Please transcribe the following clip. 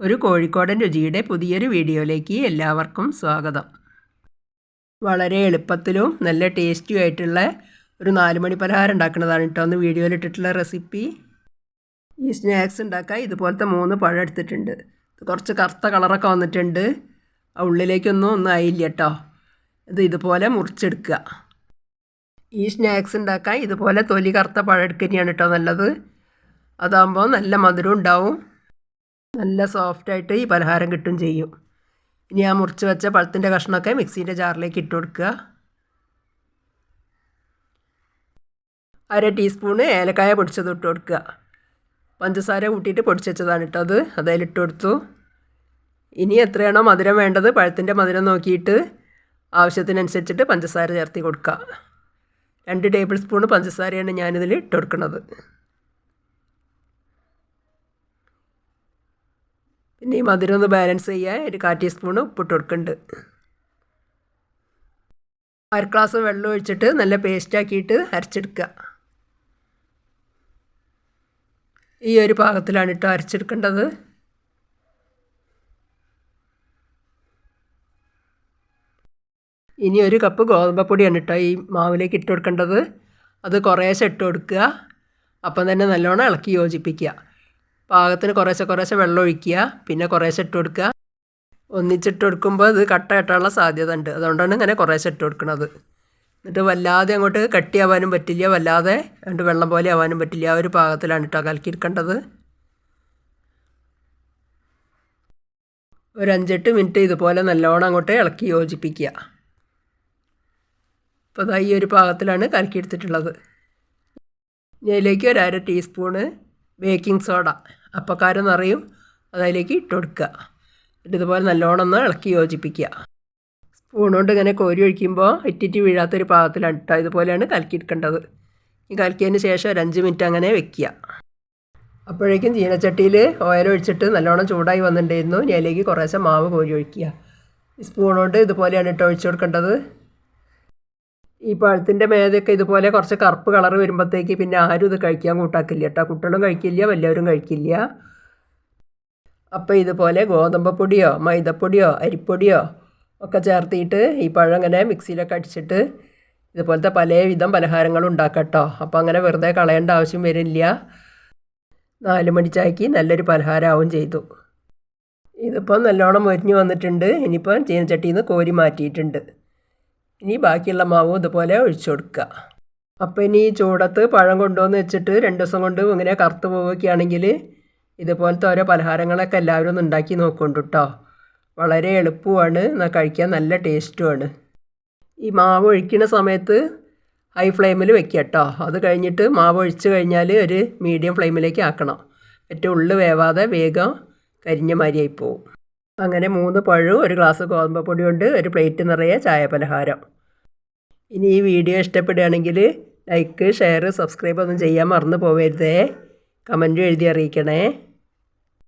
ഒരു കോഴിക്കോടൻ രുചിയുടെ പുതിയൊരു വീഡിയോയിലേക്ക് എല്ലാവർക്കും സ്വാഗതം. വളരെ എളുപ്പത്തിലും നല്ല ടേസ്റ്റിയും ആയിട്ടുള്ള ഒരു നാലുമണി പലഹാരം ഉണ്ടാക്കുന്നതാണ് കേട്ടോ. ഒന്ന് വീഡിയോയിൽ ഇട്ടിട്ടുള്ള റെസിപ്പി. ഈ സ്നാക്സ് ഉണ്ടാക്കാൻ ഇതുപോലത്തെ മൂന്ന് പഴം എടുത്തിട്ടുണ്ട്. കുറച്ച് കറുത്ത കളറൊക്കെ വന്നിട്ടുണ്ട്. ഉള്ളിലേക്കൊന്നും ഒന്നും ആയില്ല കേട്ടോ. ഇത് ഇതുപോലെ മുറിച്ചെടുക്കുക. ഈ സ്നാക്സ് ഉണ്ടാക്കാൻ ഇതുപോലെ തൊലി കറുത്ത പഴം എടുക്കുന്നതാണ് കേട്ടോ നല്ലത്. അതാകുമ്പോൾ നല്ല മധുരം ഉണ്ടാവും. നല്ല സോഫ്റ്റായിട്ട് ഈ പലഹാരം കിട്ടും ചെയ്യും. ഇനി ആ മുറിച്ച് വെച്ച പഴത്തിന്റെ കഷ്ണമൊക്കെ മിക്സീന്റെ ജാറിലേക്ക് ഇട്ട് കൊടുക്കുക. അര ടീസ്പൂണ് ഏലക്കായ പൊടിച്ചത് ഇട്ട് കൊടുക്കുക. പഞ്ചസാര കൂട്ടിയിട്ട് പൊടിച്ച് വെച്ചതാണ് ഇട്ടത് അത്. അതിലിട്ട് കൊടുത്തു. ഇനി എത്രയാണോ മധുരം വേണ്ടത് പഴത്തിന്റെ മധുരം നോക്കിയിട്ട് ആവശ്യത്തിനനുസരിച്ചിട്ട് പഞ്ചസാര ചേർത്തി കൊടുക്കുക. രണ്ട് ടേബിൾ സ്പൂൺ പഞ്ചസാരയാണ് ഞാനിതിൽ ഇട്ട് കൊടുക്കുന്നത് പിന്നെ ഈ മധുരം ഒന്ന് ബാലൻസ് ചെയ്യാൻ ഒരു കാ ടീസ്പൂൺ ഉപ്പിട്ട് കൊടുക്കുന്നുണ്ട് അര ഗ്ലാസ് വെള്ളം ഒഴിച്ചിട്ട് നല്ല പേസ്റ്റാക്കിയിട്ട് അരച്ചെടുക്കുക ഈ ഒരു പാകത്തിലാണ് ഇട്ട് അരച്ചെടുക്കേണ്ടത്. ഇനി ഒരു കപ്പ് ഗോതമ്പപ്പൊടിയാണ് കേട്ടോ ഈ മാവിലേക്ക് ഇട്ട് കൊടുക്കേണ്ടത്. അത് കുറേശ്ശെ ഇട്ട് കൊടുക്കുക അപ്പം തന്നെ നല്ലോണം ഇളക്കി യോജിപ്പിക്കുക പാകത്തിന് കുറേശ്ശെ കുറേശ്ശെ വെള്ളം ഒഴിക്കുക പിന്നെ കുറേശ്ശെ ഇട്ട് കൊടുക്കുക. ഒന്നിച്ചിട്ട് കൊടുക്കുമ്പോൾ അത് കട്ട കെട്ടാനുള്ള സാധ്യത ഉണ്ട്. അതുകൊണ്ടാണ് ഇങ്ങനെ കുറേശ്ശെ ഇട്ട് കൊടുക്കുന്നത് എന്നിട്ട് വല്ലാതെ അങ്ങോട്ട് കട്ടിയാവാനും പറ്റില്ല. വല്ലാതെ രണ്ട് വെള്ളം പോലെ ആവാനും പറ്റില്ല. ആ ഒരു പാകത്തിലാണ് കേട്ടോ കലക്കിയിരിക്കേണ്ടത്. ഒരു അഞ്ചെട്ട് മിനിറ്റ് ഇതുപോലെ നല്ലോണം അങ്ങോട്ട് ഇളക്കി യോജിപ്പിക്കുക. അപ്പോൾ അതാ ഈ ഒരു പാകത്തിലാണ് കലക്കിയെടുത്തിട്ടുള്ളത്. ഇതിലേക്ക് ഒരു അര ടീസ്പൂണ് ബേക്കിംഗ് സോഡ. അപ്പക്കാരം നിറയും അതിലേക്ക് ഇട്ട് കൊടുക്കുക എന്നിട്ട് ഇതുപോലെ നല്ലോണം ഒന്ന് ഇളക്കി യോജിപ്പിക്കുക. സ്പൂൺ കൊണ്ട് ഇങ്ങനെ കോരി ഒഴിക്കുമ്പോൾ ഇറ്റിറ്റ് വീഴാത്തൊരു പാകത്തിലാണ് ഇട്ടോ ഇതുപോലെയാണ് കലക്കിയെടുക്കേണ്ടത്. ഈ കലക്കിയതിന് ശേഷം ഒരു അഞ്ച് മിനിറ്റ് അങ്ങനെ വെക്കുക. അപ്പോഴേക്കും ചീനച്ചട്ടിയിൽ ഓയിൽ ഒഴിച്ചിട്ട് നല്ലോണം ചൂടായി വന്നിട്ടുണ്ടായിരുന്നു. ഇനി അതിലേക്ക് കുറേശ്ശെ മാവ് കോരി ഒഴിക്കുക. സ്പൂൺ കൊണ്ട് ഇതുപോലെയാണ് ഇട്ട് ഒഴിച്ചു കൊടുക്കേണ്ടത്. ഈ പഴത്തിന്റെ മേതൊക്കെ ഇതുപോലെ കുറച്ച് കറുപ്പ് കളർ വരുമ്പോഴത്തേക്ക് പിന്നെ ആരും ഇത് കഴിക്കാൻ കൂട്ടാക്കില്ല കേട്ടോ. കുട്ടികളും കഴിക്കില്ല വലിയവരും കഴിക്കില്ല. അപ്പോൾ ഇതുപോലെ ഗോതമ്പ് പൊടിയോ മൈദപ്പൊടിയോ അരിപ്പൊടിയോ ഒക്കെ ചേർത്തിയിട്ട് ഈ പഴം അങ്ങനെ മിക്സിയിലൊക്കെ അടിച്ചിട്ട് ഇതുപോലത്തെ പലവിധം പലഹാരങ്ങൾ ഉണ്ടാക്കട്ടോ അപ്പോൾ അങ്ങനെ വെറുതെ കളയേണ്ട ആവശ്യം വരില്ല. നാല് മണി ചായക്ക് നല്ലൊരു പലഹാരമാവും ചെയ്തു. ഇതിപ്പോൾ നല്ലോണം മൊരിഞ്ഞ് വന്നിട്ടുണ്ട്. ഇനിയിപ്പോൾ ചീനച്ചട്ടിയിൽ നിന്ന് കോരി മാറ്റിയിട്ടുണ്ട്. ഇനി ബാക്കിയുള്ള മാവും ഇതുപോലെ ഒഴിച്ചു കൊടുക്കുക. അപ്പോൾ ഇനി ഈ ചൂടത്ത് പഴം കൊണ്ടുവന്ന് വെച്ചിട്ട് രണ്ട് ദിവസം കൊണ്ട് ഇങ്ങനെ കറുത്ത് പോവുകയാണെങ്കിൽ ഇതുപോലത്തെ ഓരോ പലഹാരങ്ങളൊക്കെ എല്ലാവരും ഒന്ന് ഉണ്ടാക്കി നോക്കുന്നുണ്ട് കേട്ടോ വളരെ എളുപ്പമാണ് കഴിക്കാൻ നല്ല ടേസ്റ്റുമാണ്. ഈ മാവ് ഒഴിക്കുന്ന സമയത്ത് ഹൈ ഫ്ലെയിമിൽ വെക്കുക കേട്ടോ അത് കഴിഞ്ഞിട്ട് മാവ് ഒഴിച്ച് കഴിഞ്ഞാൽ ഒരു മീഡിയം ഫ്ലെയിമിലേക്ക് ആക്കണം. ഏറ്റവും ഉള്ളു വേവാതെ വേഗം കരിഞ്ഞ മാതിരിയായി പോവും. അങ്ങനെ മൂന്ന് പഴവും ഒരു ഗ്ലാസ് ഗോതമ്പ് പൊടി ഒരു പ്ലേറ്റ് നിറയെ ചായ പലഹാരം ഇനി ഈ വീഡിയോ ഇഷ്ടപ്പെടുകയാണെങ്കിൽ ലൈക്ക് ഷെയർ സബ്സ്ക്രൈബ് ഒന്നും ചെയ്യാൻ മറന്നു പോകരുതേ കമന്റും എഴുതി അറിയിക്കണേ.